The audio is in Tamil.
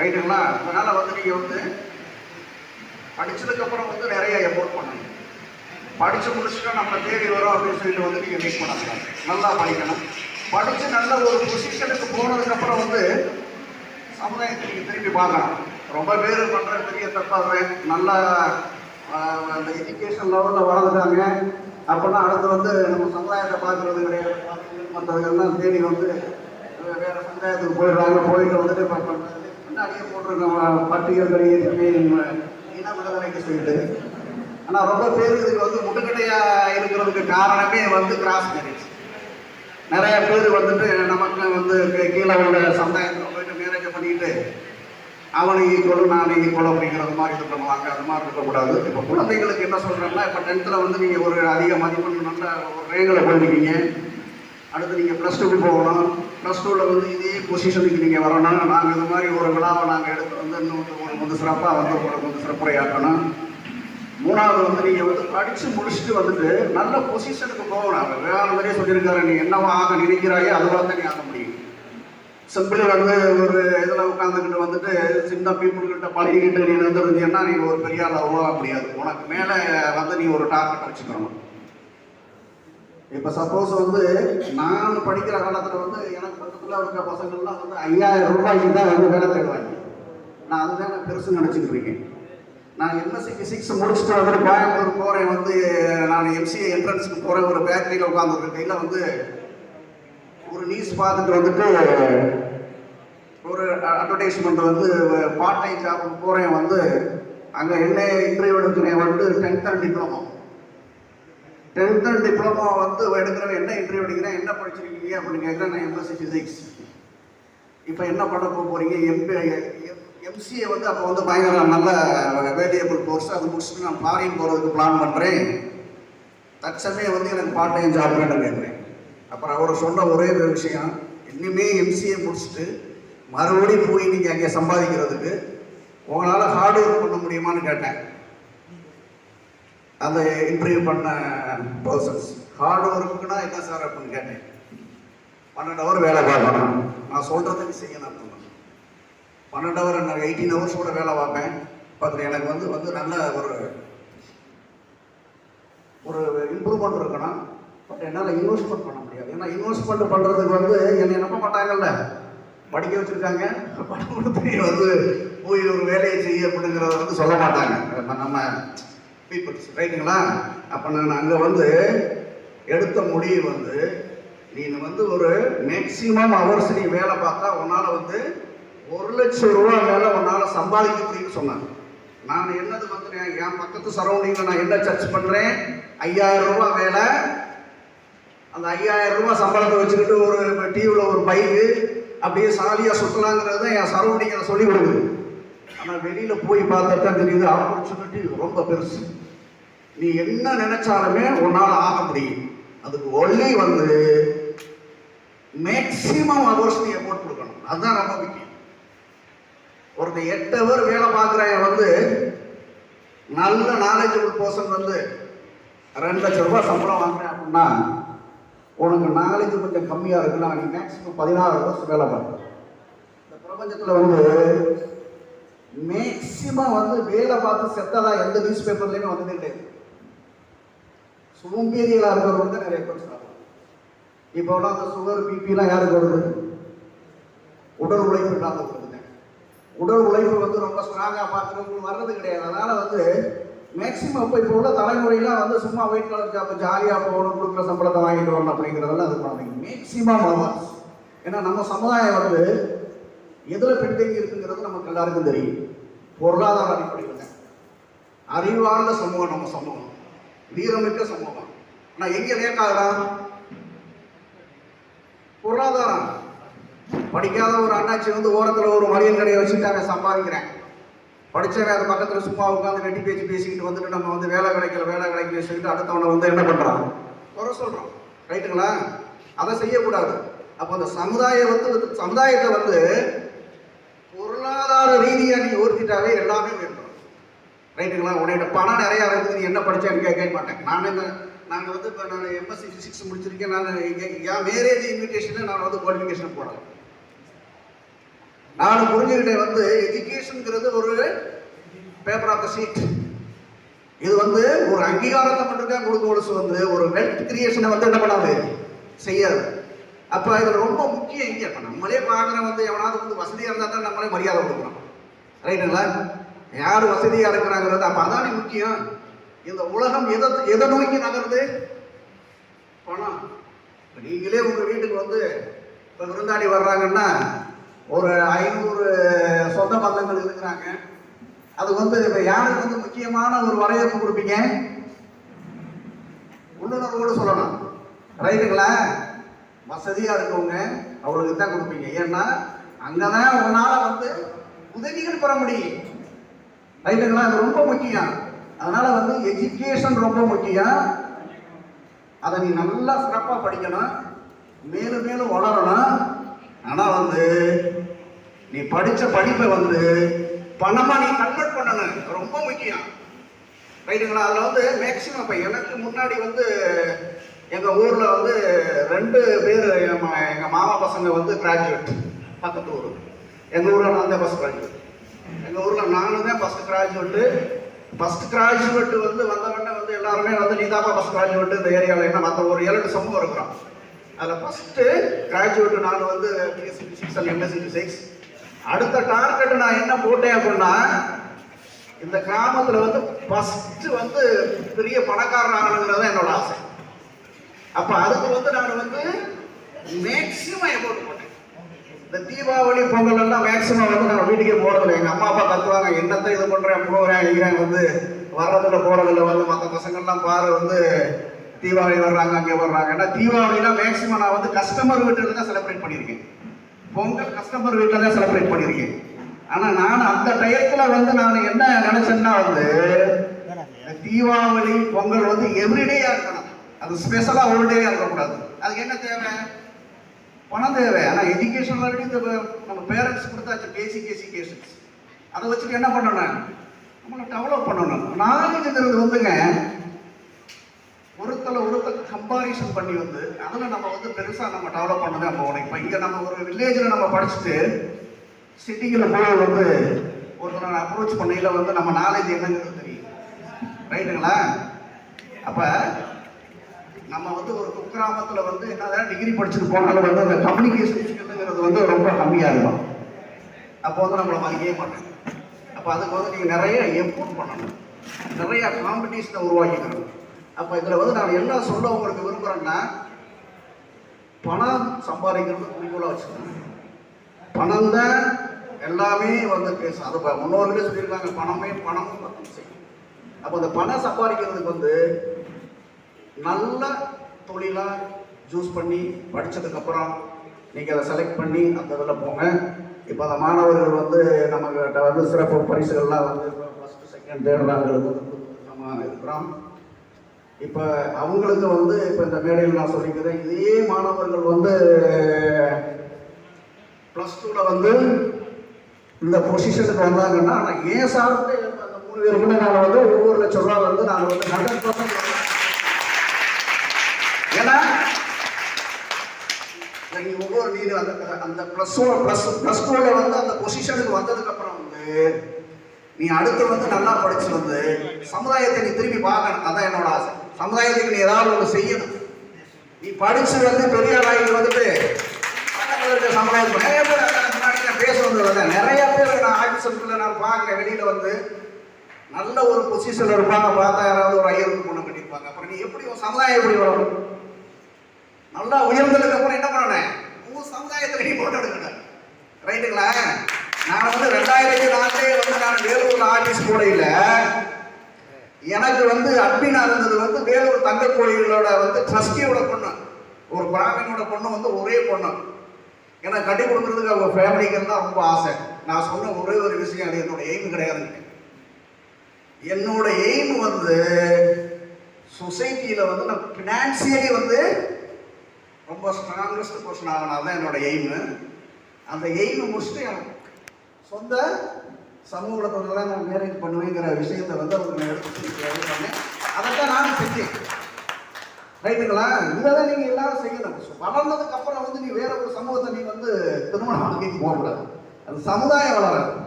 ரைட்டுங்களா அதனால வந்து நீங்க வந்து படிச்சதுக்கு அப்புறம் வந்து நிறைய எஃபோர்ட் பண்ணணும் படிச்சு முடிச்சுட்டா நம்மளை தேடி வரும் அப்படின்னு சொல்லிட்டு வந்து நீங்க மீட் பண்ணக்கூடாது. நல்லா படிக்கணும். படிச்சு நல்ல ஒரு பொசிஷனுக்கு போனதுக்கு அப்புறம் வந்து சமுதாயத்தை நீங்க திரும்பி பார்க்கலாம். ரொம்ப பேர் பண்ற பெரிய தப்பாக நல்லா அந்த எஜுகேஷன் லெவலில் வளர்ந்துட்டாங்க. அப்படின்னா அடுத்து வந்து நம்ம சமுதாயத்தை பார்க்கறது கிடையாது. மற்றவங்கெல்லாம் தேடி வந்து வேறு வேற சமுதாயத்துக்கு போயிடுறாங்க. போயிட்டு வந்துட்டு இப்போ முன்னாடியே போட்டிருக்கோம். பட்டியல் வெளியே இன விடுதலைக்கு சொல்லிட்டு. ஆனால் ரொம்ப பேர் இதுக்கு வந்து முட்டுக்கட்டையாக இருக்கிறதுக்கு காரணமே வந்து கிராஸ் மேரேஜ் நிறைய பேர் வந்துட்டு நமக்கு வந்து கீழே உள்ள சமுதாயத்தில் போயிட்டு மேரேஜ் பண்ணிட்டு அவனை ஈக்குவல் நான் ஈக்குவல் அப்படிங்கிறது மாதிரி இது பண்ணுவாங்க. அது மாதிரி இருக்கக்கூடாது. இப்போ குழந்தைங்களுக்கு என்ன சொல்கிறேன்னா இப்போ டென்த்தில் வந்து நீங்கள் ஒரு அதிக மதிப்பெண் நல்ல ஒரு ரேங்கில் போயிருக்கீங்க. அடுத்து நீங்கள் ப்ளஸ் டூக்கு போகணும். ப்ளஸ் டூவில் வந்து இதே பொசிஷனுக்கு நீங்கள் வரணும். நாங்கள் இது மாதிரி ஒரு விழாவை நாங்கள் எடுத்து வந்து இன்னும் உங்களுக்கு வந்து சிறப்பாக வந்து உங்களுக்கு வந்து சிறப்புரையாக்கணும். மூணாவது வந்து நீங்கள் வந்து படித்து முடிச்சுட்டு வந்துட்டு நல்ல பொசிஷனுக்கு போகணும். அவர் விவேகானந்தரே சொல்லியிருக்காரு. நீ என்னவோ ஆக நினைக்கிறாயோ அதுவாக தான் நீ ஆக முடியும். சிம்பிள் வந்து ஒரு இதில் உட்காந்துக்கிட்டு வந்துட்டு சின்ன பீப்புள்கிட்ட பழகிக்கிட்டு நீ வந்துருந்தீங்கன்னா நீ ஒரு பெரிய ஆள் உருவாக முடியாது. உனக்கு மேலே வந்து நீ ஒரு டார்கெட் வச்சுக்கணும். இப்போ சப்போஸ் வந்து நான் படிக்கிற காலத்தில் வந்து எனக்கு பக்கத்தில் இருக்க பசங்கள்லாம் வந்து ஐயாயிரம் ரூபாய்க்கு தான் வந்து வேலை தேடுவாங்க. நான் அதுதான் நான் பெருசு நினச்சிக்கிட்டு இருக்கேன். நான் எம்எஸ்சி சிக்ஸ் முடிச்சுட்டு வந்து கோயம்புத்தூர் போகிறேன் வந்து நான் எம்சிஏ என்ட்ரன்ஸுக்கு போகிறேன் ஒரு பேக்கரியில் உட்காந்துருக்க கையில் வந்து ஒரு நியூஸ் பார்த்துட்டு வந்துட்டு ஒரு அட்வர்டைஸ்மெண்ட் வந்து பார்ட் டைம் ஜாபுக்கு போகிறேன் வந்து அங்கே என்ன இன்டர்வியூ எடுக்கிறேன் வந்து tenth and diploma tenth diploma வந்து எடுக்கிறவன் என்ன இன்டர்வியூ எடுக்கிறேன் என்ன படிச்சிருக்கீங்க அப்படின்னு கேட்குறேன் நான் எம்எஸ்சி ஃபிசிக்ஸ் இப்போ என்ன பண்ண போக போகிறீங்க எம்பி எம்சிஏ வந்து அப்போ வந்து பயங்கர நல்ல வேலியபிள் கோர்ஸ் அது முடிச்சுட்டு நான் ஃபாரின் போகிறதுக்கு பிளான் பண்ணுறேன் தற்சமயம் வந்து எனக்கு பார்ட் டைம் ஜாப் வேணும் கேட்குறேன். அப்புறம் அவர் சொன்ன ஒரே ஒரு விஷயம் இன்னுமே எம்சிஏ முடிச்சுட்டு மறுபடியும் போய் நீங்கள் அங்கே சம்பாதிக்கிறதுக்கு உங்களால் ஹார்ட் ஒர்க் பண்ண முடியுமான்னு கேட்டேன். அந்த இன்டர்வியூ பண்ண பர்சன்ஸ் ஹார்ட் ஒர்க்குனா என்ன சார் அப்படின்னு கேட்டேன். பன்னெண்டு ஹவர் வேலை பார்க்கணும் நான் சொல்கிறதுக்கு செய்யணும் அப்படின்னு பன்னெண்டு ஹவர் நான் எயிட்டீன் ஹவர்ஸ் கூட வேலை பார்ப்பேன். பார்த்துட்டு எனக்கு வந்து வந்து நல்ல ஒரு ஒரு இம்ப்ரூவ்மெண்ட் இருக்கணும். பட் என்னால் இன்வெஸ்ட்மெண்ட் பண்ண முடியாது. ஏன்னா இன்வெஸ்ட்மெண்ட் பண்ணுறதுக்கு வந்து என்னை நம்ப மாட்டாங்கல்ல. படிக்க வச்சுருக்காங்க. பணம் கொடுத்து வந்து போய் ஒரு வேலையை செய்ய அப்படிங்கிறத வந்து சொல்ல மாட்டாங்க. நம்ம- நம்ம பீப்புள்ஸ் ரைட்டுங்களா அப்போ நான் அங்கே வந்து எடுத்த முடிவு வந்து நீ வந்து ஒரு மேக்சிமம் ஹவர்ஸ் நீ வேலை பார்த்தா உன்னால் வந்து ஒரு லட்சம் ரூபா மேலே உன்னால் சம்பாதிக்க முடியும்னு சொன்னாங்க. நான் என்னது வந்து என் பக்கத்து சரௌண்டிங்கில் நான் என்ன சர்ச் பண்ணுறேன் ஐயாயிரம் ரூபா வேலை. அந்த ஐயாயிரம் ரூபா சம்பளத்தை வச்சுக்கிட்டு ஒரு டிவியில் ஒரு பைக்கு அப்படியே சாலியாக சுற்றலாங்கிறது தான் என் சரௌண்டிங்கில் சொல்லி கொடுக்குது. ஆனால் வெளியில் போய் பார்த்தா தான் தெரியுது ஆப்பர்ச்சுனிட்டி ரொம்ப பெருசு. நீ என்ன நினைச்சாலுமே உன்னால் ஆக முடியும். அதுக்கு ஒல்லி வந்து மேக்சிமம் அவர்ஸ் நீ எஃபோர்ட் கொடுக்கணும். அதுதான் ரொம்ப முக்கியம். ஒருத்தன் எட்டு அவர் வேலை பார்க்குறவன் வந்து நல்ல நாலேஜபிள் பர்சன் வந்து ரெண்டு லட்சம் ரூபாய் சம்பளம் வாங்குறேன் அப்படின்னா உனக்கு நாலேஜ் கொஞ்சம் கம்மியாக இருக்குன்னா நீ மேக்ஸிமம் பதினாறு வருஷம் வேலை பார்க்க இந்த பிரபஞ்சத்தில் வந்து மேக்சிமம் வந்து வேலை பார்த்து செத்ததாக எந்த நியூஸ் பேப்பர்லேயுமே வந்தது கிடையாது. சோம்பேறிகளாக இருக்கிறவங்க தான் நிறைய பேர் சாப்பிடும் இப்போ அந்த சுகர் பிபிலாம் யாருக்கு வருது? உடல் உழைப்பு இல்லாமல் வருதுங்க உடல் உழைப்பு வந்து ரொம்ப ஸ்ட்ராங்காக பார்க்குறவங்களுக்கு வர்றது கிடையாது. அதனால் வந்து மேக்சிமம் இப்போ இப்போ உள்ள தலைமுறையெல்லாம் வந்து சும்மா ஒயிட் கலர் ஜாப் ஜாலியாக போகணும் கொடுக்குற சம்பளத்தை வாங்கிட்டு வரணும் அப்படிங்கிறதெல்லாம் அது பண்ணாதீங்க. மேக்சிமம் அவர்ஸ் ஏன்னா நம்ம சமுதாயம் வந்து எதில் பின்தங்கி இருக்குங்கிறது நமக்கு எல்லாருக்கும் தெரியும். பொருளாதார அடிப்படையில் அறிவார்ந்த சமூகம் நம்ம சமூகம். வீரமிக்க சமூகம். ஆனால் எங்கே லேட் ஆகுதா பொருளாதாரம். படிக்காத ஒரு அண்ணாச்சி வந்து ஓரத்தில் ஒரு மளிகை கடையை வச்சுட்டு சம்பாதிக்கிறேன். படித்தவன் அது பக்கத்தில் சும்மா உட்காந்து வெட்டி பேச்சு பேசிக்கிட்டு வந்துட்டு நம்ம வந்து வேலை கிடைக்கல வேலை கிடைக்கல சொல்லிட்டு அடுத்தவனை வந்து என்ன பண்ணுறான் குறை சொல்கிறோம் ரைட்டுங்களா? அதை செய்யக்கூடாது. அப்போ அந்த சமுதாயம் வந்து சமுதாயத்தை வந்து பொருளாதார ரீதியாக நீ ஒருத்திட்டாவே எல்லாமே ரைட்டுங்களா உன்கிட்ட பணம் நிறையா இருக்குது நீ என்ன படித்தேன்னு கேட்க மாட்டேன். நான் இந்த நாங்கள் வந்து இப்போ நான் எம்எஸ்சி ஃபிசிக்ஸ் முடிச்சிருக்கேன் நான் என் மேரேஜ் இன்விடேஷனில் நான் வந்து குவாலிஃபிகேஷன் போடலாம் நான் புரிஞ்சுக்கிட்டேன் வந்து எஜுகேஷனுங்கிறது ஒரு பேப்பர் ஆஃப் த சீட் இது வந்து ஒரு அங்கீகாரத்தை மட்டும்தான் கொடுக்க ஒழுசு வந்து ஒரு வெல்த் கிரியேஷனை வந்து என்ன பண்ணாது? செய்யாது. அப்போ இதில் ரொம்ப முக்கியம் இங்கே. இப்போ நம்மளே பார்க்குற வந்து எவனாவது வந்து வசதியாக இருந்தால் தான் நம்மளே மரியாதை கொடுக்குறோம் ரைட்டுங்களா யார் வசதியாக இருக்கிறாங்கிறது அப்போ அதானே முக்கியம். இந்த உலகம் எதை எதை நோக்கி நகருது? பணம் நீங்களே உங்கள் வீட்டுக்கு வந்து இப்போ விருந்தாடி வர்றாங்கன்னா ஒரு ஐநூறு சொந்த பந்தங்கள் இருக்கிறாங்க. அது வந்து இப்போ யாருக்கு வந்து முக்கியமான ஒரு வரவேற்பு கொடுப்பீங்க? உள்ளுணர்வோடு சொல்லணும் ரைட்டுங்களா? வசதியாக இருக்கவங்க அவங்களுக்கு தான் கொடுப்பீங்க. ஏன்னா அங்கே தான் உங்களால் வந்து உதவிகள் பெற முடியும். ரைட்டுங்களா அது ரொம்ப முக்கியம். அதனால வந்து எஜுகேஷன் ரொம்ப முக்கியம். அதை நீ நல்லா சிறப்பாக படிக்கணும். மேலும் மேலும் வளரணும். ஆனால் வந்து நீ படித்த படிப்பை வந்து பணமாக நீ கன்வெர்ட் பண்ணணும். ரொம்ப முக்கியம். ரைட்டுங்களா அதில் வந்து மேக்சிமம் இப்போ எனக்கு முன்னாடி வந்து எங்கள் ஊரில் வந்து ரெண்டு பேர் எங்கள் மாமா பசங்க வந்து கிராஜுவேட் பக்கத்து ஊர். எங்கள் ஊரில் நான் அந்த பஸ் கிராஜுவேட் எங்கள் ஊரில் நானும் தான் ஃபஸ்ட் கிராஜுவேட்டு ஃபஸ்ட் கிராஜுவேட் வந்து வந்தவொடனே வந்து எல்லாருமே வந்து நீதாப்பா ஃபஸ்ட் கிராஜுவேட் இந்த ஏரியாவில் என்ன மற்ற ஒரு ஏழு சமூகம் இருக்கிறோம் அதில் ஃபஸ்ட்டு கிராஜுவேட் நான் வந்து BSc six and MSc six அடுத்த டார்கெட் நான் என்ன போட்டேன் அப்படின்னா இந்த கிராமத்தில் வந்து ஃபஸ்ட்டு வந்து பெரிய பணக்காரன் ஆகணுங்கிறது தான் என்னோட ஆசை. அப்போ அதுக்கு வந்து நான் வந்து மேக்ஸிமம் எஃபோர்ட் இந்த தீபாவளி பொங்கல் எல்லாம் மேக்சிமம் வந்து நான் வீட்டுக்கே போறதில்லை. எங்கள் அம்மா அப்பா தத்துவாங்க என்னத்தை இது பண்ணுறேன் போகிறேன் இங்கிறேன் வந்து. வர்றதில்ல போகிறதில்ல வந்து மற்ற பசங்கள்லாம் பாரு வந்து தீபாவளி வர்றாங்க அங்கே வர்றாங்க. ஏன்னா தீபாவளிலாம் மேக்ஸிமம் நான் வந்து கஸ்டமர் வீட்டில் தான் செலிப்ரேட் பண்ணியிருக்கேன். பொங்கல் கஸ்டமர் வீட்டில் தான் செலிப்ரேட் பண்ணியிருக்கேன். ஆனால் நான் அந்த டயத்தில் வந்து நான் என்ன நினச்சேன்னா வந்து தீபாவளி பொங்கல் வந்து எவ்ரிடேயாக இருக்கணும். அது ஸ்பெஷலாக ஒரு டேயாக இருக்கக்கூடாது. அதுக்கு என்ன தேவை? பணம் தேவை. ஆனால் எஜுகேஷன் ஆல்ரெடி இந்த நம்ம பேரண்ட்ஸ் கொடுத்தாச்சு பேசிக் எஜுகேஷன்ஸ் அதை வச்சுட்டு என்ன பண்ணணும்? நம்மளை டெவலப் பண்ணணும். நாலேஜுங்கிறது வந்துங்க. ஒருத்தலை ஒருத்தர் கம்பாரிசன் பண்ணி வந்து அதில் நம்ம வந்து பெருசாக நம்ம டெவலப் பண்ணதே நம்ம உனக்கு இப்போ இங்கே நம்ம ஒரு வில்லேஜில் நம்ம படிச்சுட்டு சிட்டிக்கில் போய் வந்து ஒருத்தரை அப்ரோச் பண்ணையில் வந்து நம்ம நாலேஜ் என்னங்கிறது தெரியும். ரைட்டுங்களா அப்போ நம்ம வந்து ஒரு குக்கிராமத்தில் வந்து என்னதான் டிகிரி படிச்சுட்டு போனாலும் வந்து அந்த கம்யூனிகேஷன் ஸ்கில்லுங்கிறது வந்து ரொம்ப கம்மியாக இருக்கும். அப்போ வந்து நம்மளை மதிக்கவே மாட்டாங்க. அப்போ அதுக்கு வந்து நீங்கள் நிறைய எஃபோர்ட் பண்ணணும். நிறைய காம்படிஷனை உருவாக்கிக்கணும். அப்போ இதில் வந்து நான் என்ன சொல்ல உங்களுக்கு விரும்புகிறேன்னா பணம் சம்பாதிக்கிறது குறிக்கோளாக வச்சுக்கணும் பணம் தான் எல்லாமே வந்து பேசும். அது இப்போ முன்னோர்களே சொல்லியிருக்காங்க பணமே பணமும் மட்டும் செய்யும். அப்போ அந்த பணம் சம்பாதிக்கிறதுக்கு வந்து நல்ல தொழிலாக சூஸ் பண்ணி படித்ததுக்கப்புறம் நீங்கள் அதை செலக்ட் பண்ணி அந்த இதில் போங்க. இப்போ அந்த மாணவர்கள் வந்து நமக்கு வந்து சிறப்பு பரிசுகள்லாம் வந்து ஃபஸ்ட்டு செகண்ட் தேர்ட் அவங்களுக்கு வந்து நம்ம இருக்கிறோம். இப்போ அவங்களுக்கு வந்து இப்போ இந்த மேடையில் நான் சொல்லிக்கிறேன் இதே மாணவர்கள் வந்து ப்ளஸ் டூவில் வந்து இந்த பொசிஷனுக்கு வந்தாங்கன்னா நான் ஏன் சார்ந்து அந்த மூணு பேருக்குமே நான் வந்து ஒவ்வொரு லட்சம் ரூபா வந்து நாங்கள் வந்து ஹண்ட்ரட் பர்சன்ட் ஏன்னா நீ ஒவ்வொரு வீடு அந்த அந்த ப்ளஸ் ஒன் ப்ளஸ் ப்ளஸ் டூவில் வந்து அந்த பொசிஷனுக்கு வந்ததுக்கப்புறம் வந்து நீ அடுத்து வந்து நல்லா படிச்சு வந்து சமுதாயத்தை நீ திரும்பி பார்க்கணும். அதான் என்னோட ஆசை. சமுதாயத்துக்கு நீ ஏதாவது ஒன்று செய்யணும். நீ படிச்சு வந்து பெரிய ஆளாகி வந்துட்டு சமுதாயத்துக்கு நிறைய பேர் முன்னாடி நான் பேச வந்தது நிறைய பேர் நான் ஆஃபீஸ் நான் பார்க்குறேன் வெளியில் வந்து நல்ல ஒரு பொசிஷனில் இருப்பாங்க. பார்த்தா யாராவது ஒரு ஐயருக்கு பொண்ணு கட்டியிருப்பாங்க. அப்புறம் நீ எப்படி சமுதாயம் எப்படி வரும் நல்லா உயர்ந்ததுக்கு அப்புறம் என்ன பண்ணணும் உங்க சமுதாயத்தில் நீ போட்டோ எடுக்கணும். ரைட்டுங்களா நான் வந்து ரெண்டாயிரத்தி நாலே வந்து நான் வேலூர் ஆபீஸ் போடையில் எனக்கு வந்து அட்மினா இருந்தது வந்து வேலூர் தங்க கோயிலோட வந்து ட்ரஸ்டியோட பொண்ணு. ஒரு பிராமினோட பொண்ணு வந்து ஒரே பொண்ணு. எனக்கு கட்டி கொடுக்குறதுக்கு அவங்க ஃபேமிலிக்கு தான் ரொம்ப ஆசை. நான் சொன்ன ஒரே ஒரு விஷயம் அது என்னோட எய்ம் கிடையாது. என்னோட எய்ம் வந்து சொசைட்டியில் வந்து நான் ஃபினான்சியலி வந்து ரொம்ப ஸ்ட்ராங்கஸ்ட் பர்சன் ஆகணும் என்னோட எய்மு அந்த எய்மை முடிச்சுட்டு எனக்கு சொந்த சமூகத்தில் தான் நான் மேரேஜ் பண்ணுவேங்கிற விஷயத்தை வந்து அவங்க எடுத்து பண்ணேன். அதைத்தான் நானும் செஞ்சேன். ரைட்டுங்களா இதெல்லாம் தான் நீங்கள் எல்லாரும் செய்யணும். வளர்ந்ததுக்கு அப்புறம் வந்து நீ வேற ஒரு சமூகத்தை நீ வந்து திருமணம் வாழ்க்கைக்கு போகக்கூடாது. அது சமுதாயம் வளரணும்.